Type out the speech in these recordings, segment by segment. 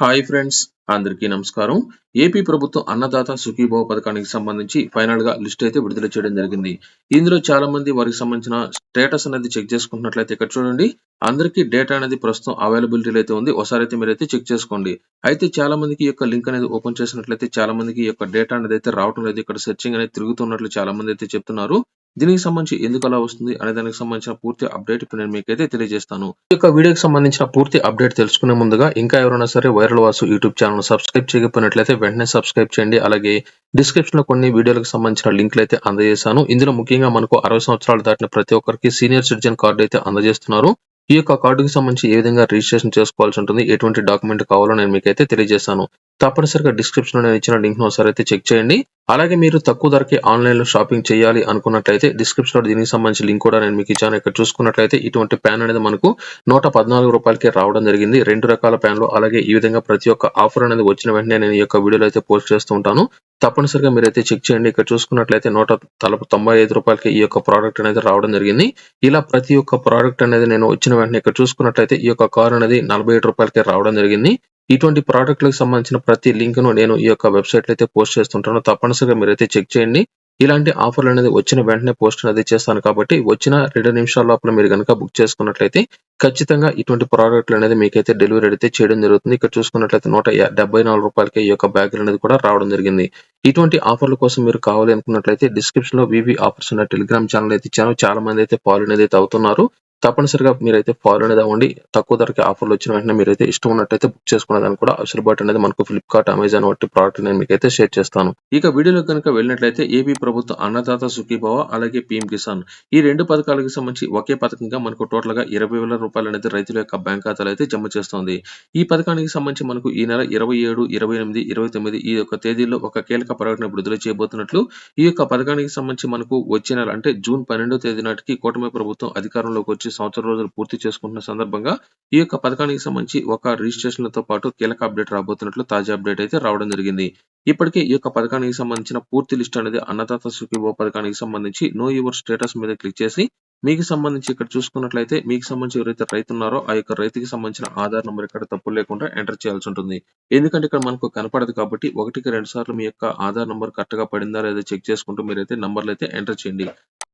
Hi friends అందరికీ నమస్కారం. AP ప్రభుత్వం అన్నదాత సుఖీభావ పథకానికి సంబంధించి ఫైనల్గా లిస్ట్ అయితే విడుదల చేయడం జరిగింది. ఇందులో చాలా మంది వారికి సంబంధించిన స్టేటస్ అనేది చెక్ చేసుకుంటున్నట్లయితే ఇక్కడ చూడండి. అందరికీ డేటా అనేది ప్రస్తుతం అవైలబిలిటీ అయితే ఉంది. ఒకసారి అయితే మీరైతే చెక్ చేసుకోండి. అయితే చాలా మందికి యొక్క లింక్ అనేది ఓపెన్ చేసినట్లయితే చాలా మందికి యొక్క డేటా అనేది అయితే రావడం లేదు. ఇక్కడ సెర్చింగ్ అనేది తిరుగుతున్నట్లు చాలా మంది అయితే చెప్తున్నారు. దీనికి సంబంధించి ఎందుకు అలా వస్తుంది అనే దానికి సంబంధించిన పూర్తి అప్డేట్ ఇప్పుడు నేను మీకైతే తెలియజేస్తాను. ఈ యొక్క వీడియోకి సంబంధించిన పూర్తి అప్డేట్ తెలుసుకునే ముందుగా ఇంకా ఎవరైనా సరే viral Vasu YouTube channel subscribe చేయకపోయినట్లయితే వెంటనే సబ్స్క్రైబ్ చేయండి. అలాగే డిస్క్రిప్షన్లో కొన్ని వీడియోలకు సంబంధించిన లింక్లు అయితే అందజేశాను. ఇందులో ముఖ్యంగా మనకు అరవై సంవత్సరాలు దాటిన ప్రతి ఒక్కరికి సీనియర్ సిటిజన్ కార్డు అయితే అందజేస్తున్నారు. ఈ యొక్క కార్డుకి సంబంధించి ఏ విధంగా రిజిస్ట్రేషన్ చేసుకోవాల్సి ఉంటుంది ఎటువంటి డాక్యుమెంట్ కావాలో నేను మీకైతే తెలియజేశాను తప్పనిసరిగా డిస్క్రిప్షన్లో నేను ఇచ్చిన లింక్ను ఒకసారి అయితే చెక్ చేయండి. అలాగే మీరు తక్కువ ధరకి ఆన్లైన్లో షాపింగ్ చేయాలి అనుకున్నట్లయితే డిస్క్రిప్షన్లో దీనికి సంబంధించి లింక్ కూడా నేను మీకు ఇచ్చాను. ఇక్కడ చూసుకున్నట్లయితే ఇటువంటి ప్యాన్ అనేది మనకు నూట పద్నాలుగు రూపాయలకి రావడం జరిగింది. రెండు రకాల ప్యాన్లు అలాగే ఈ విధంగా ప్రతి ఒక్క ఆఫర్ అనేది వచ్చిన వెంటనే నేను ఈ యొక్క వీడియోలో అయితే పోస్ట్ చేస్తూ ఉంటాను. తప్పనిసరిగా మీరైతే చెక్ చేయండి. ఇక్కడ చూసుకున్నట్లయితే నూట తలపు తొంభై ఐదు రూపాయలకి ఈ యొక్క ప్రోడక్ట్ అనేది రావడం జరిగింది. ఇలా ప్రతి ఒక్క ప్రోడక్ట్ అనేది నేను వచ్చిన వెంటనే ఇక్కడ చూసుకున్నట్లయితే ఈ యొక్క కార్ అనేది నలభై ఏడు రూపాయలకి రావడం జరిగింది. ఇటువంటి ప్రోడక్ట్లకు సంబంధించిన ప్రతి లింక్ను నేను ఈ యొక్క వెబ్‌సైట్‌లో అయితే పోస్ట్ చేస్తుంటాను. తప్పనిసరిగా మీరైతే చెక్ చేయండి. ఇలాంటి ఆఫర్లు అనేది వచ్చిన వెంటనే పోస్ట్ అనేది చేస్తాను కాబట్టి వచ్చిన రెండు నిమిషాల లోపల మీరు కనుక బుక్ చేసుకున్నట్లయితే ఖచ్చితంగా ఇటువంటి ప్రోడక్ట్లు అనేది మీకైతే డెలివరీ అయితే చేయడం జరుగుతుంది. ఇక్కడ చూసుకున్నట్లయితే నూట డెబ్బై నాలుగు రూపాయలకి ఈ యొక్క బ్యాగ్ అనేది కూడా రావడం జరిగింది. ఇటువంటి ఆఫర్ల కోసం మీరు కావాలి అనుకున్నట్లయితే డిస్క్రిప్షన్లో వివి ఆఫర్స్ ఉన్న టెలిగ్రామ్ ఛానల్ అయితే ఇచ్చాను. చాలా మంది అయితే పాలు అనేది అవుతున్నారు. తప్పనిసరిగా మీరైతే ఫాలో అనేది అవ్వండి తక్కువ ధరకి ఆఫర్లు వచ్చిన వెంటనే మీరైతే ఇష్టం ఉన్నట్టయితే బుక్ చేసుకునేదాన్ని కూడా. అవసరబాటు అనేది మనకు ఫ్లిప్కార్ట్ అమెజాన్ వంటి ప్రోడక్ట్ నేను అయితే షేర్ చేస్తాను. ఇక వీడియోలో కనుక వెళ్ళినట్లయితే ఏపీ ప్రభుత్వ అన్నదాత సుఖీభావ అలాగే పీఎం కిసాన్ ఈ రెండు పథకాలకు సంబంధించి ఒకే పథకంగా మనకు టోటల్గా ఇరవై వేల రూపాయలు అనేది రైతుల యొక్క బ్యాంక్ ఖాతాలో అయితే జమ చేస్తోంది. ఈ పథకానికి సంబంధించి మనకు ఈ నెల ఇరవై ఏడు ఇరవై ఎనిమిది ఇరవై తొమ్మిది ఈ యొక్క తేదీల్లో ఒక కీలక ప్రకటన విడుదల చేయబోతున్నట్లు ఈ యొక్క పథకానికి సంబంధించి మనకు వచ్చే నెల అంటే జూన్ పన్నెండో తేదీ నాటికి కూటమి ప్రభుత్వం అధికారంలోకి వచ్చి సంవత్సరం రోజులు పూర్తి చేసుకుంటున్న సందర్భంగా ఈ యొక్క పథకానికి సంబంధించి ఒక రిజిస్ట్రేషన్లతో పాటు కీలక అప్డేట్ రాబోతున్నట్లు తాజా అప్డేట్ అయితే రావడం జరిగింది. ఇప్పటికే ఈ యొక్క పథకానికి సంబంధించిన పూర్తి లిస్ట్ అనేది అన్నదాత సుఖీభో పథకానికి సంబంధించి నో యువర్ స్టేటస్ మీద క్లిక్ చేసి మీకు సంబంధించి ఇక్కడ చూసుకున్నట్లయితే మీకు సంబంధించి ఎవరైతే రైతు ఉన్నారో ఆ యొక్క రైతుకి సంబంధించిన ఆధార్ నెంబర్ ఇక్కడ తప్పు లేకుండా ఎంటర్ చేయాల్సి ఉంటుంది. ఎందుకంటే ఇక్కడ మనకు కనపడదు కాబట్టి ఒకటికి రెండు సార్లు మీ యొక్క ఆధార్ నెంబర్ కరెక్ట్గా పడిందా లేదా చెక్ చేసుకుంటూ మీరైతే నంబర్లు అయితే ఎంటర్ చేయండి.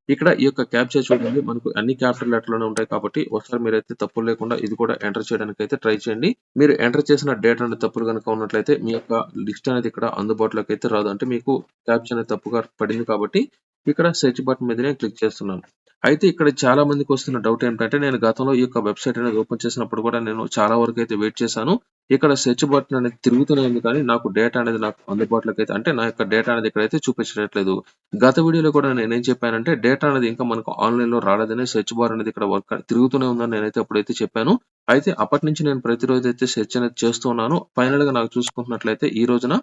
ఇక్కడ ఈ యొక్క క్యాప్చర్ చూడండి. మనకు అన్ని క్యాపిటల్ లెటర్లోనే ఉంటాయి కాబట్టి ఒకసారి మీరైతే తప్పులు లేకుండా ఇది కూడా ఎంటర్ చేయడానికి అయితే ట్రై చేయండి. మీరు ఎంటర్ చేసిన డేటా అనేది తప్పులు కనుక ఉన్నట్లయితే మీ యొక్క లిస్ట్ అనేది ఇక్కడ అందుబాటులోకి అయితే రాదు. అంటే మీకు క్యాప్చర్ అనేది తప్పుగా పడింది కాబట్టి ఇక్కడ సెర్చ్ బటన్ మీదనే క్లిక్ చేస్తున్నాను. అయితే ఇక్కడ చాలా మందికి వస్తున్న డౌట్ ఏంటంటే నేను గతంలో ఈ యొక్క వెబ్సైట్ అనేది ఓపెన్ చేసినప్పుడు కూడా నేను చాలా వరకు అయితే వెయిట్ చేశాను. ఇక్కడ సెర్చ్ బటన్ అనేది తిరుగుతూనే ఉంది కానీ నాకు డేటా అనేది నాకు అందుబాటులోకి అయితే అంటే నా యొక్క డేటా అనేది ఇక్కడైతే చూపించట్లేదు. గత వీడియోలో కూడా నేను ఏం చెప్పానంటే డేటా అనేది ఇంకా మనకు ఆన్లైన్లో రాలేదని సెర్చ్ బార్ అనేది ఇక్కడ వర్క్ తిరుగుతూనే ఉందని నేనైతే అప్పుడైతే చెప్పాను. అయితే అప్పటి నుంచి నేను ప్రతిరోజు అయితే సెర్చ్ అనేది చేస్తున్నాను ఫైనల్గా నాకు చూసుకుంటున్నట్లయితే ఈ రోజున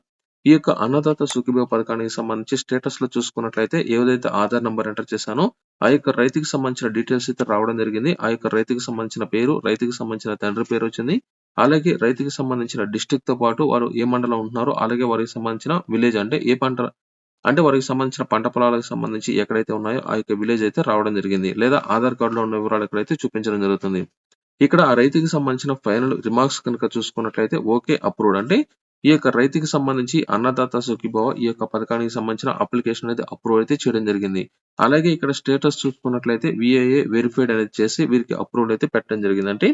ఈ యొక్క అన్నదాత సుఖీభవ పథకానికి సంబంధించి స్టేటస్లో చూసుకున్నట్లయితే ఏదైతే ఆధార్ నంబర్ ఎంటర్ చేశానో ఆ యొక్క రైతుకి సంబంధించిన డీటెయిల్స్ అయితే రావడం జరిగింది. ఆ యొక్క రైతుకి సంబంధించిన పేరు రైతుకి సంబంధించిన తండ్రి పేరు వచ్చింది. అలాగే రైతుకి సంబంధించిన డిస్టిక్తో పాటు వారు ఏ మండలం ఉంటున్నారో అలాగే వారికి సంబంధించిన విలేజ్ అంటే ఏ పంట అంటే వారికి సంబంధించిన పంట పొలాలకు సంబంధించి ఎక్కడైతే ఉన్నాయో ఆ యొక్క విలేజ్ అయితే రావడం జరిగింది. లేదా ఆధార్ కార్డులో ఉన్న వివరాలు ఎక్కడైతే చూపించడం జరుగుతుంది. ఇక్కడ ఆ రైతుకి సంబంధించిన ఫైనల్ రిమార్క్స్ కనుక చూసుకున్నట్లయితే ఓకే అప్రూవ్డ్ అంటే ఈ యొక్క రైతుకి సంబంధించి అన్నదాత సుఖీభవ ఈ యొక్క పథకానికి సంబంధించిన అప్లికేషన్ అయితే అప్రూవ్ అయితే చేయడం జరిగింది. అలాగే ఇక్కడ స్టేటస్ చూసుకున్నట్లయితే విఐఏ వెరిఫైడ్ అనేది చేసి వీరికి అప్రూవల్ అయితే పెట్టడం జరిగింది. అంటే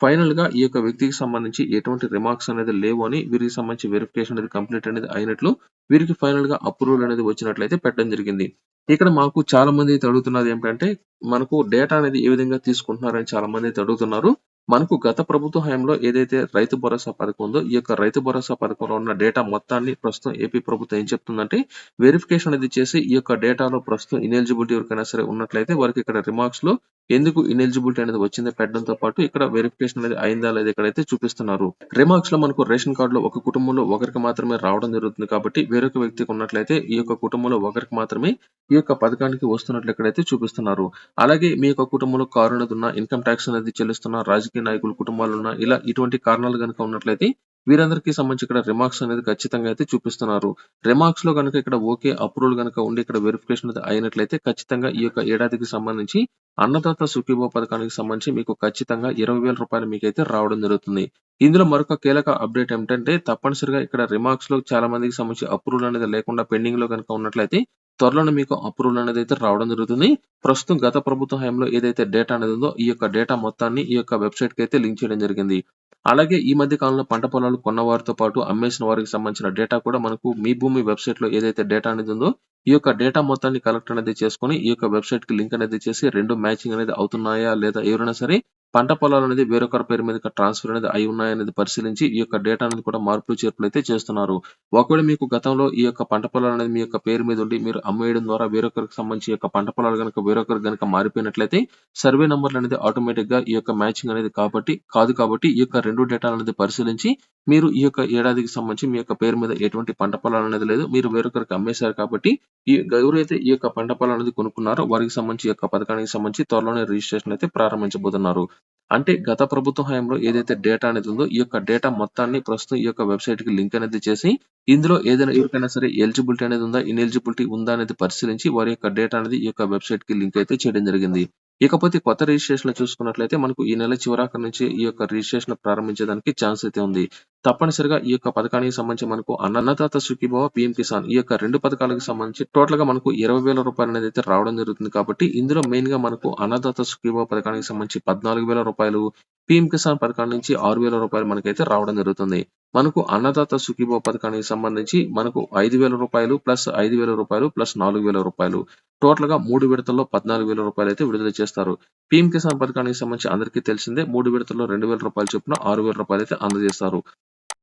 ఫైనల్గా ఈ యొక్క వ్యక్తికి సంబంధించి ఎటువంటి రిమార్క్స్ అనేది లేవు అని వీరికి సంబంధించి వెరిఫికేషన్ అనేది కంప్లీట్ అనేది అయినట్లు వీరికి ఫైనల్గా అప్రూవల్ అనేది వచ్చినట్లయితే పెట్టడం జరిగింది. ఇక్కడ మాకు చాలా మంది అయితే అడుగుతున్నది ఏంటంటే మనకు డేటా అనేది ఏ విధంగా తీసుకుంటున్నారని చాలా మంది అయితే అడుగుతున్నారు మనకు గత ప్రభుత్వ హయాంలో ఏదైతే రైతు భరోసా పథకం ఉందో ఈ యొక్క రైతు భరోసా పథకంలో ఉన్న డేటా మొత్తాన్ని ప్రస్తుతం ఏపీ ప్రభుత్వం ఏం చెప్తుందంటే వెరిఫికేషన్ అనేది చేసి ఈ యొక్క డేటాలో ప్రస్తుతం ఇనెలిజిబిలిటీ ఎవరికైనా సరే ఉన్నట్లయితే వారికి ఇక్కడ రిమార్క్స్లో ఎందుకు ఇనెలిజిబిలిటీ అనేది వచ్చిందో పెట్టడంతో పాటు ఇక్కడ వెరిఫికేషన్ అనేది అయిందా లేదా ఇక్కడైతే చూపిస్తున్నారు. రిమార్క్స్లో మనకు రేషన్ కార్డు లో ఒక కుటుంబంలో ఒకరికి మాత్రమే రావడం జరుగుతుంది కాబట్టి వేరొక వ్యక్తికి ఉన్నట్లయితే ఈ యొక్క కుటుంబంలో ఒకరికి మాత్రమే ఈ యొక్క పథకానికి వస్తున్నట్లు ఇక్కడైతే చూపిస్తున్నారు. అలాగే మీ యొక్క కుటుంబంలో కారు అనేది ఉన్న ఇన్కమ్ ట్యాక్స్ అనేది చెల్లిస్తున్న రాజకీయ నాయకుల కుటుంబాలు ఉన్న ఇలా ఇటువంటి కారణాలు కనుక ఉన్నట్లయితే వీరందరికీ సంబంధించి ఇక్కడ రిమార్క్స్ అనేది ఖచ్చితంగా అయితే చూపిస్తున్నారు. రిమార్క్స్లో కనుక ఇక్కడ ఓకే అప్రూవల్ కనుక ఉండి ఇక్కడ వెరిఫికేషన్ అనేది అయినట్లయితే ఖచ్చితంగా ఈ యొక్క ఏడాదికి సంబంధించి అన్నదాత సుఖీభో పథకానికి సంబంధించి మీకు ఖచ్చితంగా ఇరవై వేల రూపాయలు మీకైతే రావడం జరుగుతుంది. ఇందులో మరొక కీలక అప్డేట్ ఏమిటంటే తప్పనిసరిగా ఇక్కడ రిమార్క్స్లో చాలా మందికి సంబంధించి అప్రూవల్ అనేది లేకుండా పెండింగ్లో కనుక ఉన్నట్లయితే త్వరలోనే మీకు అప్రూవల్ అనేది అయితే రావడం జరుగుతుంది. ప్రస్తుతం గత ప్రభుత్వ హయాంలో ఏదైతే డేటా అనేది ఉందో ఈ యొక్క డేటా మొత్తాన్ని ఈ యొక్క వెబ్సైట్కి అయితే లింక్ చేయడం జరిగింది. అలాగే ఈ మధ్య కాలంలో పంట పొలాలు కొన్న వారితో పాటు అమ్మేసిన వారికి సంబంధించిన డేటా కూడా మనకు మీ భూమి వెబ్సైట్లో ఏదైతే డేటా అనేది ఉందో ఈ యొక్క డేటా మొత్తాన్ని కలెక్ట్ అనేది చేసుకొని ఈ యొక్క వెబ్సైట్కి లింక్ అనేది చేసి రెండు మ్యాచింగ్ అనేది అవుతున్నాయా లేదా ఎవరైనా సరే పంట పొలాలు అనేది వేరొకరి పేరు మీద ట్రాన్స్ఫర్ అనేది అయి ఉన్నాయనేది పరిశీలించి ఈ యొక్క డేటా అనేది కూడా మార్పులు చేర్పులు అయితే చేస్తున్నారు. ఒకవేళ మీకు గతంలో ఈ యొక్క పంట పొలాలు అనేది మీ యొక్క పేరు మీద ఉండి మీరు అమ్మేయడం ద్వారా వేరొకరికి సంబంధించి యొక్క పంట పొలాలు కనుక వేరొకరికి కనుక మారిపోయినట్లయితే సర్వే నంబర్లు అనేది ఆటోమేటిక్గా ఈ యొక్క మ్యాచింగ్ అనేది కాబట్టి కాదు కాబట్టి ఈ యొక్క రెండు డేటా అనేది పరిశీలించి మీరు ఈ యొక్క ఏడాదికి సంబంధించి మీ యొక్క పేరు మీద ఎటువంటి పంట పొలాలు అనేది లేదు. మీరు వేరొకరికి అమ్మేశారు కాబట్టి ఈ ఎవరైతే ఈ యొక్క పంట పొలాలు అనేది కొనుక్కున్నారో వారికి సంబంధించి ఈ యొక్క పథకానికి సంబంధించి త్వరలోనే రిజిస్ట్రేషన్ అయితే ప్రారంభించబోతున్నారు. అంటే గత ప్రభుత్వ హయాంలో ఏదైతే డేటా అనేది ఉందో ఈ యొక్క డేటా మొత్తాన్ని ప్రస్తుతం ఈ యొక్క వెబ్సైట్కి లింక్ అనేది చేసి ఇందులో ఏదైనా ఎవరికైనా సరే ఎలిజిబిలిటీ అనేది ఉందా ఇన్ఎలిజిబిలిటీ ఉందా అనేది పరిశీలించి వారి యొక్క డేటా అనేది ఈ యొక్క వెబ్సైట్కి లింక్ అయితే చేయడం జరిగింది. ఇకపోతే కొత్త రిజిస్ట్రేషన్ చూసుకున్నట్లయితే మనకు ఈ నెల చివరాక నుంచి ఈ యొక్క రిజిస్ట్రేషన్ ప్రారంభించడానికి ఛాన్స్ అయితే ఉంది. తప్పనిసరిగా ఈ యొక్క పథకానికి సంబంధించి మనకు అన్నదాత సుఖీభవ పిఎం కిసాన్ ఈ యొక్క రెండు పథకాలకు సంబంధించి టోటల్గా మనకు ఇరవై వేల రూపాయలు అనేది అయితే రావడం జరుగుతుంది కాబట్టి ఇందులో మెయిన్గా మనకు అన్నదాత సుఖీభవ పథకానికి సంబంధించి పద్నాలుగు వేల రూపాయలు పిఎం కిసాన్ పథకం నుంచి ఆరు వేల రూపాయలు మనకైతే రావడం జరుగుతుంది. మనకు అన్నదాత సుఖీభో పథకానికి సంబంధించి మనకు ఐదు వేల రూపాయలు ప్లస్ ఐదు వేల రూపాయలు ప్లస్ నాలుగు వేల రూపాయలు. టోటల్గా మూడు విడతల్లో పద్నాలుగు వేల రూపాయలు అయితే విడుదల చేస్తారు. పీఎం కిసాన్ పథకానికి సంబంధించి అందరికీ తెలిసిందే మూడు విడతల్లో రెండు వేల రూపాయలు చొప్పున ఆరు వేల రూపాయలు అయితే అందజేస్తారు.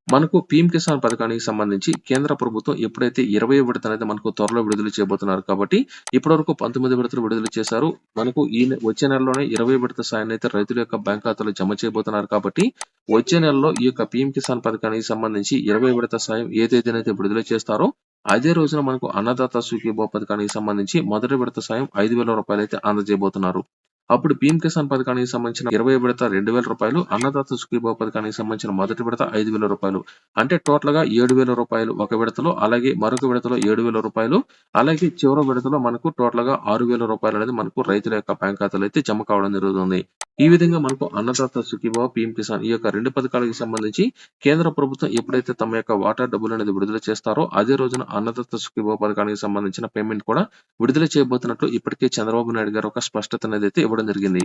మనకు పీఎం కిసాన్ పథకానికి సంబంధించి కేంద్ర ప్రభుత్వం ఎప్పుడైతే ఇరవై విడత అనేది మనకు త్వరలో విడుదల చేయబోతున్నారు కాబట్టి ఇప్పటివరకు పంతొమ్మిది విడతలు విడుదల చేశారు. మనకు ఈ వచ్చే నెలలోనే ఇరవై విడత సాయం అయితే రైతుల యొక్క బ్యాంక్ ఖాతాలో జమ చేయబోతున్నారు కాబట్టి వచ్చే నెలలో ఈ యొక్క పీఎం కిసాన్ పథకానికి సంబంధించి ఇరవై విడత సాయం ఏ తేదీనైతే విడుదల చేస్తారో అదే రోజున మనకు అన్నదాత సుఖీభో పథకానికి సంబంధించి మొదటి విడత సాయం ఐదు వేల రూపాయలు అయితే అందజేయబోతున్నారు. అప్పుడు పీఎం కిసాన్ పథకానికి సంబంధించిన ఇరవై విడత రెండు వేల రూపాయలు అన్నదాత సుఖీభావ పథకానికి సంబంధించిన మొదటి విడత ఐదు వేల రూపాయలు. అంటే టోటల్గా ఏడు వేల రూపాయలు ఒక విడతలో అలాగే మరొక విడతలో ఏడు వేల రూపాయలు అలాగే చివరి విడతలో మనకు టోటల్గా ఆరు వేల రూపాయలు అనేది మనకు రైతుల యొక్క బ్యాంక్ ఖాతాలో అయితే జమ కావడం జరుగుతుంది. ఈ విధంగా మనకు అన్నదాత సుఖీభావ పిఎం కిసాన్ ఈ యొక్క రెండు పథకాలకు సంబంధించి కేంద్ర ప్రభుత్వం ఎప్పుడైతే తమ యొక్క వాటా డబ్బులు అనేది విడుదల చేస్తారో అదే రోజున అన్నదాత సుఖీభావ పథకానికి సంబంధించిన పేమెంట్ కూడా విడుదల చేయబోతున్నట్లు ఇప్పటికే చంద్రబాబు నాయుడు గారు ఒక స్పష్టత అనేది అయితే ఇవ్వడం జరిగింది.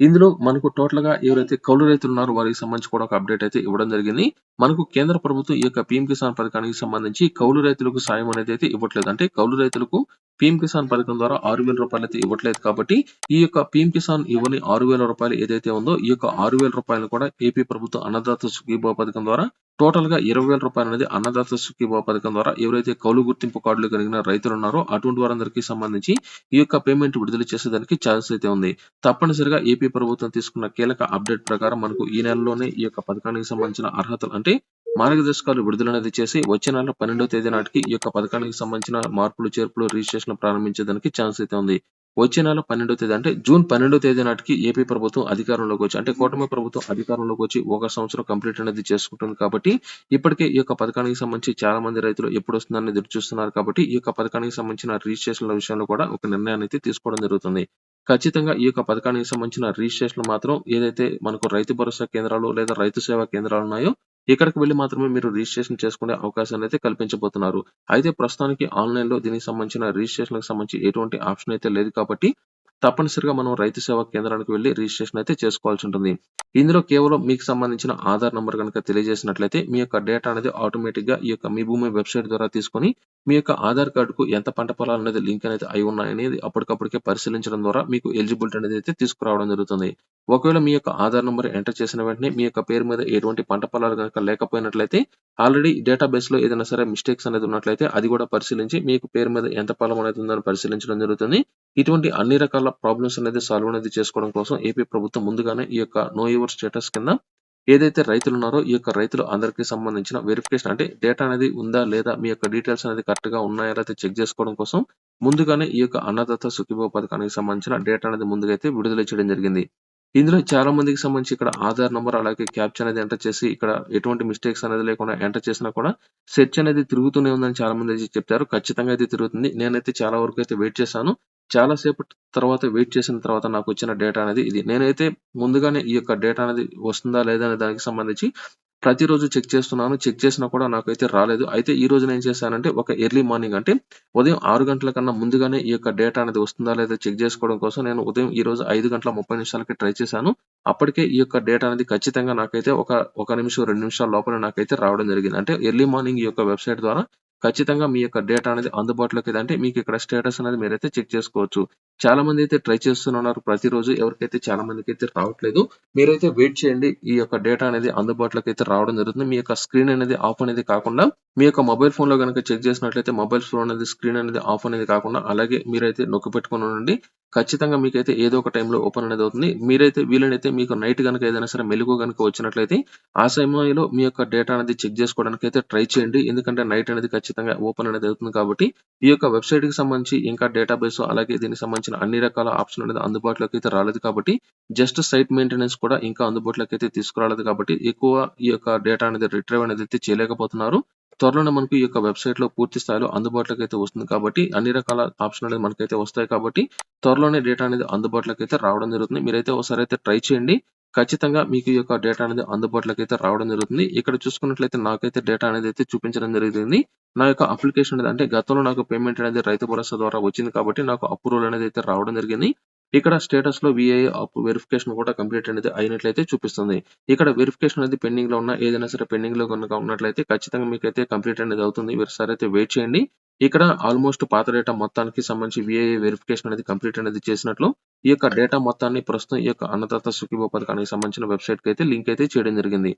ఇందులో మనకు టోటల్గా ఎవరైతే కౌలు రైతులు ఉన్నారో వారికి సంబంధించి కూడా ఒక అప్డేట్ అయితే ఇవ్వడం జరిగింది. మనకు కేంద్ర ప్రభుత్వం ఈ యొక్క పీఎం కిసాన్ పథకానికి సంబంధించి కౌలు రైతులకు సాయం అనేది అయితే ఇవ్వట్లేదు. అంటే కౌలు రైతులకు పీఎం కిసాన్ పథకం ద్వారా ఆరు వేల రూపాయలు అయితే ఇవ్వట్లేదు కాబట్టి ఈ యొక్క పీఎం కిసాన్ ఇవ్వని ఆరు వేల రూపాయలు ఏదైతే ఉందో ఈ యొక్క ఆరు వేల రూపాయలు కూడా ఏపీ ప్రభుత్వం అన్నదాత సుఖీభవ పథకం ద్వారా టోటల్గా ఇరవై వేల రూపాయలు అనేది అన్నదాత సుఖీభావ పథకం ద్వారా ఎవరైతే కౌలు గుర్తింపు కార్డులు కలిగిన రైతులు ఉన్నారో అటువంటి వారందరికీ సంబంధించి ఈ యొక్క పేమెంట్ విడుదల చేసేదానికి ఛాన్స్ అయితే ఉంది. తప్పనిసరిగా ఏపీ ప్రభుత్వం తీసుకున్న కీలక అప్డేట్ ప్రకారం మనకు ఈ నెలలోనే ఈ యొక్క పథకానికి సంబంధించిన అర్హతలు అంటే మార్గదర్శకాలు విడుదల అనేది చేసి వచ్చే నెల పన్నెండవ తేదీ నాటికి ఈ యొక్క పథకానికి సంబంధించిన మార్పులు చేర్పులు రిజిస్ట్రేషన్ ప్రారంభించేదానికి ఛాన్స్ అయితే ఉంది. వచ్చే నెల పన్నెండవ తేదీ అంటే జూన్ పన్నెండవ తేదీ నాటికి ఏపీ ప్రభుత్వం అధికారంలోకి వచ్చి అంటే కూటమి ప్రభుత్వం అధికారంలోకి వచ్చి ఒక సంవత్సరం కంప్లీట్ అనేది చేసుకుంటుంది కాబట్టి ఇప్పటికే ఈ యొక్క పథకానికి సంబంధించి చాలా మంది రైతులు ఎప్పుడు వస్తుందని ఎదురు చూస్తున్నారు కాబట్టి ఈ యొక్క పథకానికి సంబంధించిన రిజిస్ట్రేషన్ల విషయంలో కూడా ఒక నిర్ణయాన్ని అయితే తీసుకోవడం జరుగుతుంది. ఖచ్చితంగా ఈ యొక్క పథకానికి సంబంధించిన రిజిస్ట్రేషన్ మాత్రం ఏదైతే మనకు రైతు భరోసా కేంద్రాలు లేదా రైతు సేవా కేంద్రాలు ఉన్నాయో ఇక్కడికి వెళ్ళి మాత్రమే మీరు రిజిస్ట్రేషన్ చేసుకునే అవకాశాన్ని అయితే కల్పించబోతున్నారు. అయితే ప్రస్తుతానికి ఆన్లైన్లో దీనికి సంబంధించిన రిజిస్ట్రేషన్కి సంబంధించి ఎటువంటి ఆప్షన్ అయితే లేదు కాబట్టి తప్పనిసరిగా మనం రైతు సేవా కేంద్రానికి వెళ్ళి రిజిస్ట్రేషన్ అయితే చేసుకోవాల్సి ఉంటుంది. ఇందులో కేవలం మీకు సంబంధించిన ఆధార్ నంబర్ కనుక తెలియజేసినట్లయితే మీ యొక్క డేటా అనేది ఆటోమేటిక్గా ఈ యొక్క మీ భూమి వెబ్సైట్ ద్వారా తీసుకొని మీ యొక్క ఆధార్ కార్డుకు ఎంత పంట పొలాలు అనేది లింక్ అనేది అయి ఉన్నాయనేది అప్పటికప్పటికే పరిశీలించడం ద్వారా మీకు ఎలిజిబిలిటీ అనేది అయితే తీసుకురావడం జరుగుతుంది. ఒకవేళ మీ యొక్క ఆధార్ నెంబర్ ఎంటర్ చేసిన వెంటనే మీ యొక్క పేరు మీద ఎటువంటి పంట పొలాలు కనుక లేకపోయినట్లయితే ఆల్రెడీ డేటాబేస్లో ఏదైనా సరే మిస్టేక్స్ అనేది ఉన్నట్లయితే అది కూడా పరిశీలించి మీకు పేరు మీద ఎంత పొలం అనేది ఉందని పరిశీలించడం జరుగుతుంది. ఇటువంటి అన్ని రకాల ప్రాబ్లమ్స్ అనేది సాల్వ్ అనేది చేసుకోవడం కోసం ఏపీ ప్రభుత్వం ముందుగానే ఈ యొక్క నో యువర్ స్టేటస్ కింద ఏదైతే రైతులు ఉన్నారో ఈ యొక్క రైతులు అందరికీ సంబంధించిన వెరిఫికేషన్ అంటే డేటా అనేది ఉందా లేదా మీ యొక్క డీటెయిల్స్ అనేది కరెక్ట్గా ఉన్నాయా లేదా చెక్ చేసుకోవడం కోసం ముందుగానే ఈ యొక్క అన్నదాత సుఖీభో పథకానికి సంబంధించిన డేటా అనేది ముందుగా అయితే విడుదల చేయడం జరిగింది. ఇందులో చాలా మందికి సంబంధించి ఇక్కడ ఆధార్ నంబర్ అలాగే క్యాప్చర్ అనేది ఎంటర్ చేసి ఇక్కడ ఎటువంటి మిస్టేక్స్ అనేది లేకుండా ఎంటర్ చేసినా కూడా సెర్చ్ అనేది తిరుగుతూనే ఉందని చాలా మంది అయితే చెప్తారు. ఖచ్చితంగా అయితే తిరుగుతుంది. నేనైతే చాలా వరకు అయితే వెయిట్ చేశాను. చాలా సేపటి తర్వాత వెయిట్ చేసిన తర్వాత నాకు వచ్చిన డేటా అనేది ఇది. నేనైతే ముందుగానే ఈ యొక్క డేటా అనేది వస్తుందా లేదా అనే దానికి సంబంధించి ప్రతిరోజు చెక్ చేస్తున్నాను. చెక్ చేసినా కూడా నాకైతే రాలేదు. అయితే ఈ రోజున ఏం చేశానంటే ఒక ఎర్లీ మార్నింగ్ అంటే ఉదయం ఆరు గంటల కన్నా ముందుగానే ఈ యొక్క డేటా అనేది వస్తుందా లేదా చెక్ చేసుకోవడం కోసం నేను ఉదయం ఈ రోజు ఐదు గంటల 30 నిమిషాలకి ట్రై చేశాను. అప్పటికే ఈ యొక్క డేటా అనేది ఖచ్చితంగా నాకైతే ఒక, ఒక నిమిషం, రెండు నిమిషాల లోపల నాకైతే రావడం జరిగింది. అంటే ఎర్లీ మార్నింగ్ ఈ యొక్క వెబ్‌సైట్ ద్వారా ఖచ్చితంగా మీ యొక్క డేటా అనేది అందుబాటులోకి అంటే మీకు ఇక్కడ స్టేటస్ అనేది మీరైతే చెక్ చేసుకోవచ్చు. చాలా మంది అయితే ట్రై చేస్తున్నారు ప్రతిరోజు. ఎవరికైతే చాలా మందికి అయితే రావట్లేదు. మీరైతే వెయిట్ చేయండి. ఈ యొక్క డేటా అనేది అందుబాటులోకి అయితే రావడం జరుగుతుంది. మీ యొక్క స్క్రీన్ అనేది ఆఫ్ అనేది కాకుండా మీ యొక్క మొబైల్ ఫోన్లో కనుక చెక్ చేసినట్లయితే మొబైల్ ఫోన్ అనేది స్క్రీన్ అనేది ఆఫ్ అనేది కాకుండా అలాగే మీరైతే నొక్కి పెట్టుకొని ఉండండి. ఖచ్చితంగా మీకైతే ఏదో ఒక టైంలో ఓపెన్ అనేది అవుతుంది. మీరైతే వీలైతే మీకు నైట్ కనుక ఏదైనా సరే మెలుగు గనుక వచ్చినట్లయితే ఆ సమయంలో మీ యొక్క డేటా అనేది చెక్ చేసుకోవడానికి అయితే ట్రై చేయండి. ఎందుకంటే నైట్ అనేది ఖచ్చితంగా ఓపెన్ అనేది అవుతుంది కాబట్టి ఈ యొక్క వెబ్సైట్కి సంబంధించి ఇంకా డేటాబేస్ అలాగే దీనికి సంబంధించి సంబంధించిన అన్ని రకాల ఆప్షన్ అనేది అందుబాటులోకి అయితే రాలేదు కాబట్టి జస్ట్ సైట్ మెయింటెనెన్స్ కూడా ఇంకా అందుబాటులోకి అయితే తీసుకురాలేదు కాబట్టి ఎక్కువ ఈ యొక్క డేటా అనేది రిట్రైవ్ అనేది అయితే చేయలేకపోతున్నారు. త్వరలోనే మనకు ఈ యొక్క వెబ్సైట్లో పూర్తి స్థాయిలో అందుబాటులోకి అయితే వస్తుంది కాబట్టి అన్ని రకాల ఆప్షన్ అనేది మనకైతే వస్తాయి కాబట్టి త్వరలోనే డేటా అనేది అందుబాటులోకి అయితే రావడం జరుగుతుంది. మీరైతే ఒకసారి అయితే ట్రై చేయండి. ఖచ్చితంగా మీకు ఈ యొక్క డేటా అనేది అందుబాటులోకి అయితే రావడం జరుగుతుంది. ఇక్కడ చూసుకున్నట్లయితే నాకైతే డేటా అనేది అయితే చూపించడం జరిగింది. నా యొక్క అప్లికేషన్ అనేది అంటే గతంలో నాకు పేమెంట్ అనేది రైతు భరోసా ద్వారా వచ్చింది కాబట్టి నాకు అప్రూవల్ అనేది అయితే రావడం జరిగింది. ఇక్కడ స్టేటస్లో అప్ వెరిఫికేషన్ కూడా కంప్లీట్ అనేది అయినట్లయితే చూపిస్తుంది. ఇక్కడ వెరిఫికేషన్ అనేది పెండింగ్లో ఉన్న ఏదైనా సరే పెండింగ్‌లో కనుక ఉన్నట్లయితే ఖచ్చితంగా మీకైతే కంప్లీట్ అనేది అవుతుంది. మీరు సరే అయితే వెయిట్ చేయండి. ఇక్కడ ఆల్‌మోస్ట్ పాత డేటా మొత్తానికి సంబంధించి విఐ వెరిఫికేషన్ అనేది కంప్లీట్ అనేది చేసినట్లు ఈ యొక్క డేటా మొత్తాన్ని ప్రస్తుతం ఈ యొక్క అన్నదాత సుఖీభో పథకానికి సంబంధించిన వెబ్‌సైట్‌కి అయితే లింక్ అయితే చేయడం జరిగింది.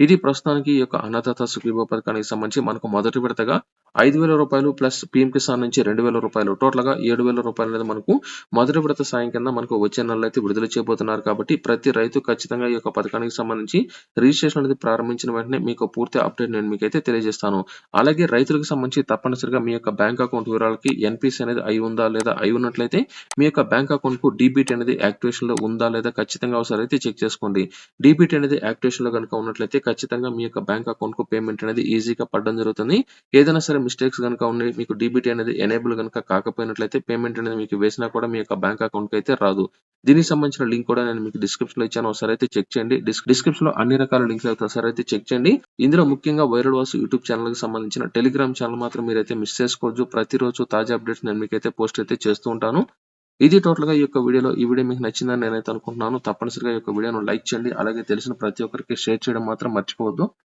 ఇది ప్రస్తుతానికి ఈ యొక్క అన్నదాత సుఖీభో పథకానికి సంబంధించి మనకు మొదటి విడతగా ఐదు వేల రూపాయలు ప్లస్ పీఎం కిసాన్ నుంచి రెండు రూ. 2,000 టోటల్‌గా రూ. 7,000 అనేది మనకు మొదటి విడత సాయం కింద మనకు వచ్చే నెలలో అయితే విడుదల చేయబోతున్నారు కాబట్టి ప్రతి రైతు ఖచ్చితంగా ఈ యొక్క పథకానికి సంబంధించి రిజిస్ట్రేషన్ అనేది ప్రారంభించిన వెంటనే మీకు పూర్తి అప్డేట్ నేను మీకైతే తెలియజేస్తాను. అలాగే రైతులకు సంబంధించి తప్పనిసరిగా మీ యొక్క బ్యాంక్ అకౌంట్ వివరాలకి ఎన్పిసి అనేది అయి ఉందా లేదా అయి ఉన్నట్లయితే మీ యొక్క బ్యాంక్ అకౌంట్కు డి డీబీటీ అనేది యాక్టివేషన్‌లో ఉందా లేదా ఖచ్చితంగా ఒకసారి అయితే చెక్ చేసుకోండి. డీబీటీ అనేది యాక్టివేషన్‌లో కనుక ఉన్నట్లయితే ఖచ్చితంగా మీ యొక్క బ్యాంక్ అకౌంట్‌కు పేమెంట్ అనేది ఈజీగా పడడం జరుగుతుంది. ఏదైనా సరే మిస్టేక్స్ కనుక ఉండి మీకు డీబీటీ అనేది ఎనేబుల్ కనుక కాకపోయినట్లయితే పేమెంట్ అనేది మీకు వేసినా కూడా మీ యొక్క బ్యాంక్ అకౌంట్‌కి అయితే రాదు. దీనికి సంబంధించిన లింక్ కూడా నేను మీకు డిస్క్రిప్షన్‌లో ఇచ్చాను. ఒకసారి అయితే చెక్ చేయండి. డిస్క్రిప్షన్ డిస్క్రిప్షన్‌లో అన్ని రకాల లింక్‌లు అయితే ఒకసారి అయితే చెక్ చేయండి. ఇందులో ముఖ్యంగా వైరల్ వాసు యూట్యూబ్ ఛానెల్‌కి సంబంధించిన టెలిగ్రామ్ ఛానల్ మాత్రం మీరైతే మిస్ చేసుకోవచ్చు ప్రతిరోజు తాజా అప్డేట్స్ నేను మీకైతే పోస్ట్ అయితే చేస్తూ ఉంటాను. ఇది టోటల్‌గా ఈ యొక్క వీడియోలో ఈ వీడియో మీకు నచ్చిందని నేనైతే అనుకుంటున్నాను. తప్పనిసరిగా ఈ యొక్క వీడియోను లైక్ చేయండి. అలాగే తెలిసిన ప్రతి ఒక్కరికి షేర్ చేయడం మాత్రం మర్చిపోవద్దు.